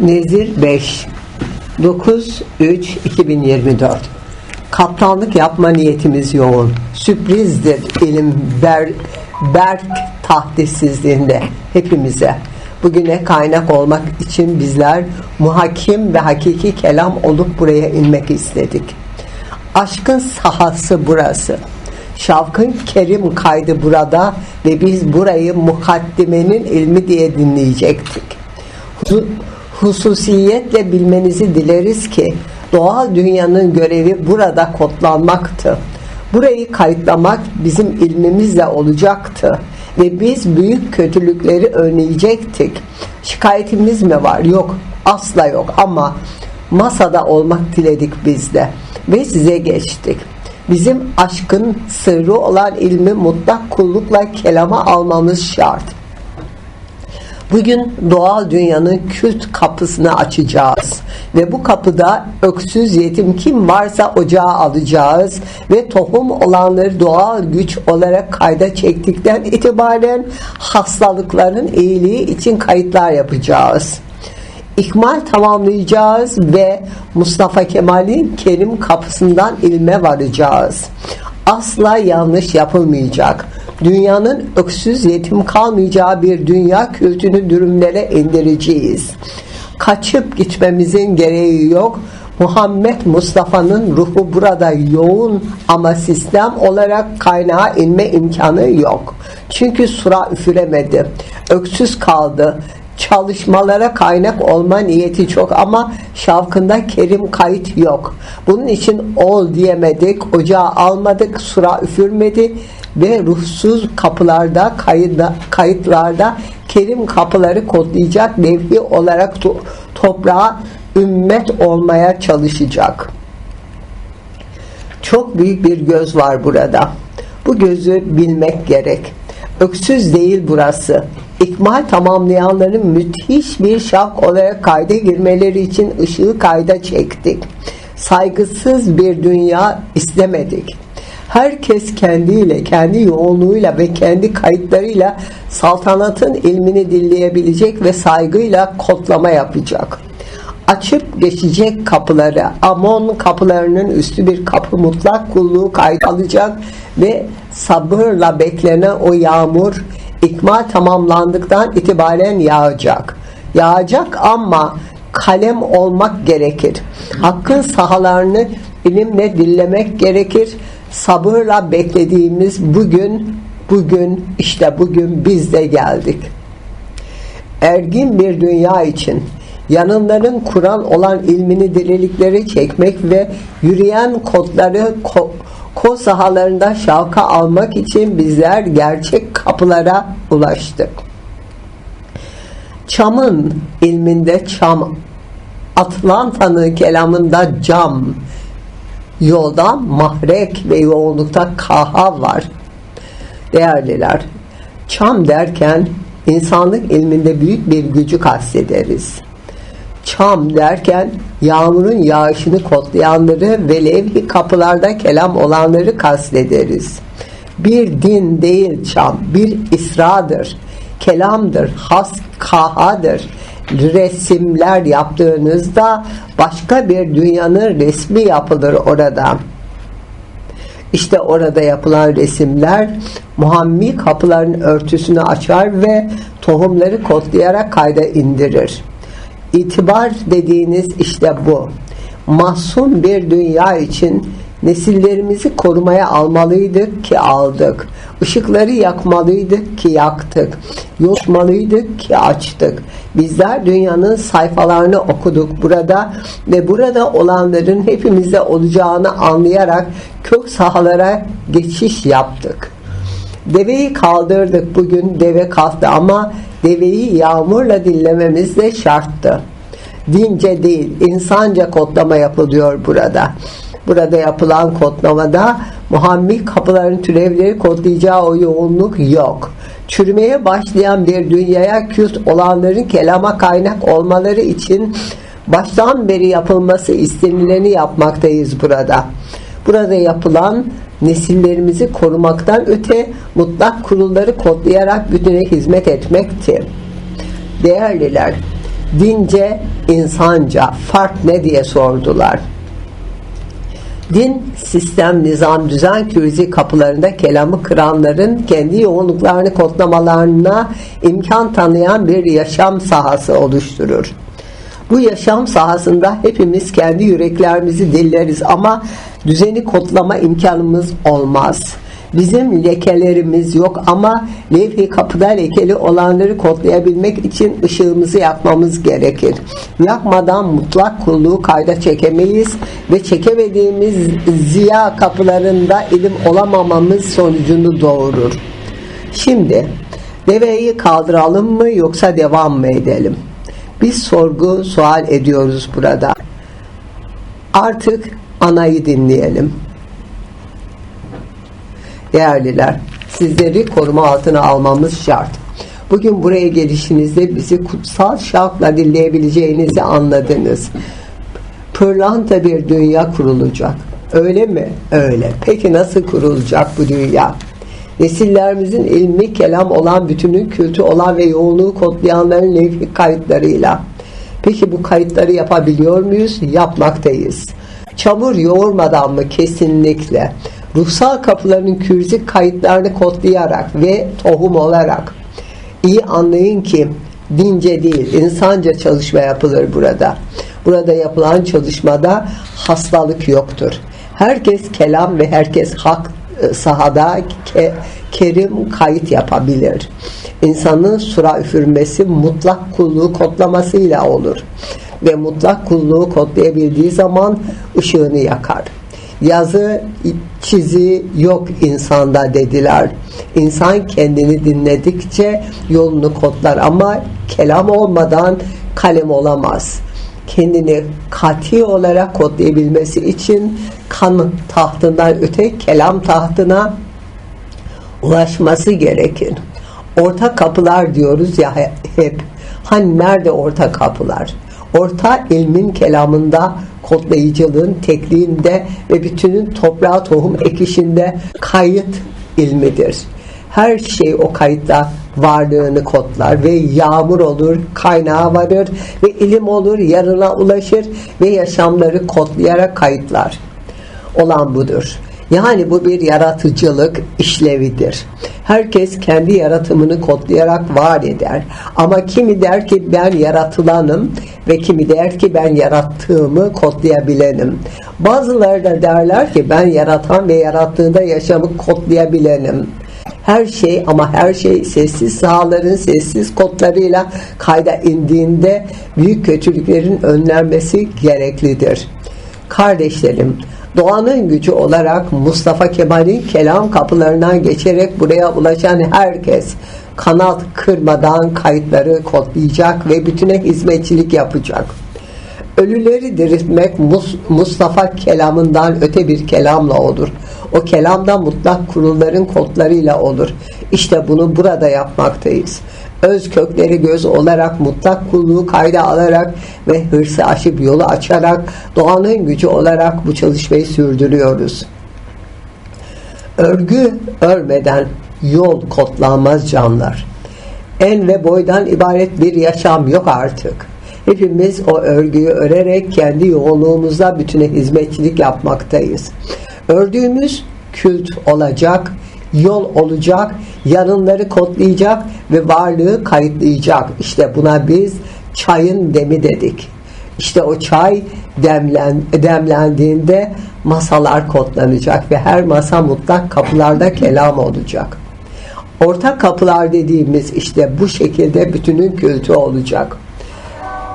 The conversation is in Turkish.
Nezir 5 9-3-2024 Kaptanlık yapma niyetimiz yoğun. Sürprizdir ilim ber, berk tahdissizliğinde hepimize. Bugüne kaynak olmak için bizler muhakim ve hakiki kelam olup buraya inmek istedik. Aşkın sahası burası. Şavkın kerim kaydı burada ve biz burayı mukaddimenin ilmi diye dinleyecektik. Hu- Hususiyetle bilmenizi dileriz ki doğal dünyanın görevi burada kodlanmaktı. Burayı kayıtlamak bizim ilmimizle olacaktı ve biz büyük kötülükleri önleyecektik. Şikayetimiz mi var? Yok, asla yok ama masada olmak diledik biz de ve size geçtik. Bizim aşkın sırrı olan ilmi mutlak kullukla kelama almamız şart. Bugün doğal dünyanın kült kapısını açacağız ve bu kapıda öksüz yetim kim varsa ocağa alacağız ve tohum olanları doğal güç olarak kayda çektikten itibaren hastalıkların iyiliği için kayıtlar yapacağız. İkmal tamamlayacağız ve Mustafa Kemal'in Kerim kapısından ilme varacağız. Asla yanlış yapılmayacak. Dünyanın öksüz yetim kalmayacağı bir dünya kültünü dürümlere indireceğiz. Kaçıp gitmemizin gereği yok. Muhammed Mustafa'nın ruhu burada yoğun ama sistem olarak kaynağa inme imkanı yok. Çünkü sura üfüremedi. Öksüz kaldı çalışmalara kaynak olma niyeti çok ama şavkında kerim kayıt yok. Bunun için ol diyemedik, ocağa almadık, sura üfürmedi ve ruhsuz kapılarda, kayıda, kayıtlarda kerim kapıları kodlayacak levhi olarak to- toprağa ümmet olmaya çalışacak. Çok büyük bir göz var burada. Bu gözü bilmek gerek. Öksüz değil burası. İkmal tamamlayanların müthiş bir şak olarak kayda girmeleri için ışığı kayda çektik. Saygısız bir dünya istemedik. Herkes kendiyle, kendi yoğunluğuyla ve kendi kayıtlarıyla saltanatın ilmini dinleyebilecek ve saygıyla kodlama yapacak açıp geçecek kapıları Amon kapılarının üstü bir kapı mutlak kulluğu kayıt alacak ve sabırla beklenen o yağmur ikmal tamamlandıktan itibaren yağacak. Yağacak ama kalem olmak gerekir. Hakkın sahalarını ilimle dinlemek gerekir. Sabırla beklediğimiz bugün, bugün işte bugün biz de geldik ergin bir dünya için yanınların Kur'an olan ilmini dirilikleri çekmek ve yürüyen kodları ko, ko sahalarında şavka almak için bizler gerçek kapılara ulaştık. Çam'ın ilminde çam, Atlanta'nın kelamında cam, yolda mahrek ve yoğunlukta kaha var değerliler. Çam derken insanlık ilminde büyük bir gücü kastederiz. Çam derken yağmurun yağışını kodlayanları ve levh-i kapılarda kelam olanları kastederiz. Bir din değil çam, bir isradır, kelamdır, has kahadır. Resimler yaptığınızda başka bir dünyanın resmi yapılır orada. İşte orada yapılan resimler Muhammi kapıların örtüsünü açar ve tohumları kodlayarak kayda indirir. İtibar dediğiniz işte bu. Mahzun bir dünya için nesillerimizi korumaya almalıydık ki aldık. Işıkları yakmalıydık ki yaktık. Yoşmalıydık ki açtık. Bizler dünyanın sayfalarını okuduk burada ve burada olanların hepimize olacağını anlayarak kök sahalara geçiş yaptık. Deveyi kaldırdık bugün deve kalktı ama deveyi yağmurla dinlememiz de şarttı. Dince değil insanca kodlama yapılıyor burada. Burada yapılan kodlamada Muhammed kapıların türevleri kodlayacağı o yoğunluk yok. Çürümeye başlayan bir dünyaya kült olanların kelama kaynak olmaları için baştan beri yapılması istenileni yapmaktayız burada. Burada yapılan nesillerimizi korumaktan öte mutlak kurulları kodlayarak bütüne hizmet etmekti. Değerliler, Dince, insanca fark ne diye sordular. Din, sistem, nizam, düzen krizi kapılarında kelamı kıranların kendi yoğunluklarını kodlamalarına imkan tanıyan bir yaşam sahası oluşturur. Bu yaşam sahasında hepimiz kendi yüreklerimizi dilleriz ama düzeni kodlama imkanımız olmaz. Bizim lekelerimiz yok ama levh-i kapıda lekeli olanları kodlayabilmek için ışığımızı yakmamız gerekir. Yakmadan mutlak kulluğu kayda çekemeyiz ve çekemediğimiz ziya kapılarında ilim olamamamız sonucunu doğurur. Şimdi deveyi kaldıralım mı yoksa devam mı edelim? Biz sorgu sual ediyoruz burada. Artık anayı dinleyelim. Değerliler, sizleri koruma altına almamız şart. Bugün buraya gelişinizde bizi kutsal şarkla dinleyebileceğinizi anladınız. Pırlanta bir dünya kurulacak. Öyle mi? Öyle. Peki nasıl kurulacak bu dünya? Nesillerimizin ilmi kelam olan bütünün kültü olan ve yoğunluğu kodlayanların levh kayıtlarıyla. Peki bu kayıtları yapabiliyor muyuz? Yapmaktayız. Çamur yoğurmadan mı? Kesinlikle. Ruhsal kapıların kürzik kayıtlarını kodlayarak ve tohum olarak. İyi anlayın ki dince değil, insanca çalışma yapılır burada. Burada yapılan çalışmada hastalık yoktur. Herkes kelam ve herkes hak sahada ke, kerim kayıt yapabilir. İnsanın sura üfürmesi mutlak kulluğu kodlamasıyla olur. Ve mutlak kulluğu kodlayabildiği zaman ışığını yakar. Yazı çizi yok insanda dediler. İnsan kendini dinledikçe yolunu kodlar ama kelam olmadan kalem olamaz kendini kati olarak kodlayabilmesi için kan tahtından öte kelam tahtına ulaşması gerekir. Orta kapılar diyoruz ya hep. Hani nerede orta kapılar? Orta ilmin kelamında, kodlayıcılığın tekliğinde ve bütünün toprağa tohum ekişinde kayıt ilmidir. Her şey o kayıtta varlığını kodlar ve yağmur olur, kaynağa varır ve ilim olur, yarına ulaşır ve yaşamları kodlayarak kayıtlar. Olan budur. Yani bu bir yaratıcılık işlevidir. Herkes kendi yaratımını kodlayarak var eder. Ama kimi der ki ben yaratılanım ve kimi der ki ben yarattığımı kodlayabilenim. Bazıları da derler ki ben yaratan ve yarattığında yaşamı kodlayabilenim. Her şey ama her şey sessiz sahaların sessiz kodlarıyla kayda indiğinde büyük kötülüklerin önlenmesi gereklidir. Kardeşlerim, doğanın gücü olarak Mustafa Kemal'in kelam kapılarından geçerek buraya ulaşan herkes kanat kırmadan kayıtları kodlayacak ve bütüne hizmetçilik yapacak. Ölüleri diriltmek Mustafa kelamından öte bir kelamla olur. O kelamda mutlak kurulların kodlarıyla olur. İşte bunu burada yapmaktayız. Öz kökleri göz olarak mutlak kulluğu kayda alarak ve hırsı aşıp yolu açarak doğanın gücü olarak bu çalışmayı sürdürüyoruz. Örgü örmeden yol kodlanmaz canlar. En ve boydan ibaret bir yaşam yok artık. Hepimiz o örgüyü örerek kendi yoğunluğumuzda bütüne hizmetçilik yapmaktayız. Ördüğümüz kült olacak, yol olacak, yarınları kodlayacak ve varlığı kayıtlayacak. İşte buna biz çayın demi dedik. İşte o çay demlen, demlendiğinde masalar kodlanacak ve her masa mutlak kapılarda kelam olacak. Ortak kapılar dediğimiz işte bu şekilde bütünün kültü olacak.